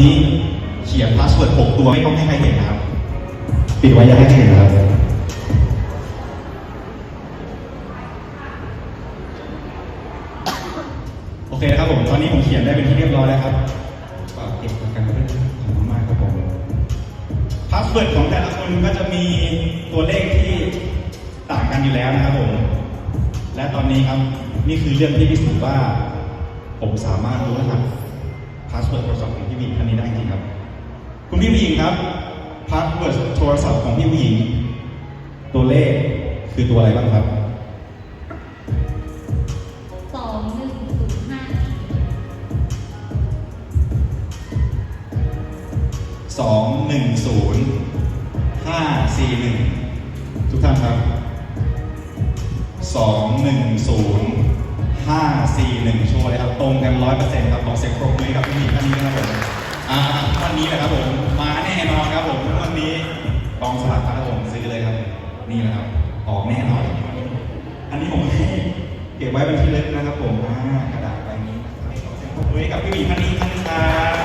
นี้เขียนพาสเวิร์ด6ตัวไม่ต้องให้ใครเห็นนะครับ ปิดไว้อย่าให้ใครเห็นนะครับ โอเคนะครับผม ตอนนี้ผมเขียนได้เป็นที่เรียบร้อยแล้วครับฝากเก็บกันด้วยขอบคุณมากครับผมพาสเวิร์ดของแต่ละคนก็จะมีตัวเลขที่ต่างกันอยู่แล้วนะครับผม และตอนนี้ครับนี่คือเรื่องที่พิสูจน์ว่า ผมสามารถรู้รหัส ร์ดโทรศัพท์ของพี่ผู้หญิงท่านนี้ได้จริงครับ คุณพี่ผู้หญิงครับพาสเวิร์ดโทรศัพท์ของพี่ผู้หญิง ตัวเลขคือตัวอะไรบ้างครับสองหนึ่งศูนย์ห้าสองหนึ่งศูนย์ห้าสี่หนึ่งทุกท่านครับสองหนึ่งศูนย์ห้าสี่หนึ่งโชว์เลยครับ ตรงกันร้อยเปอร์เซ็นต์ครับขอเสียงปรบมือให้กับผู้หญิงท่านนี้นะครับผม นี้แหละครับผม มาแน่นอนครับผมวันนี้กองสลากครับผมซื้อเลยครับ นี่แหละครับ ออกแน่นอน อันนี้ผมให้เก็บไว้เป็นที่ระลึกนะครับผมอ่ากระดาษใบนี้นะครับขอเสียงปรบมือให้กับผู้หญิงท่านนี้ท่านครับ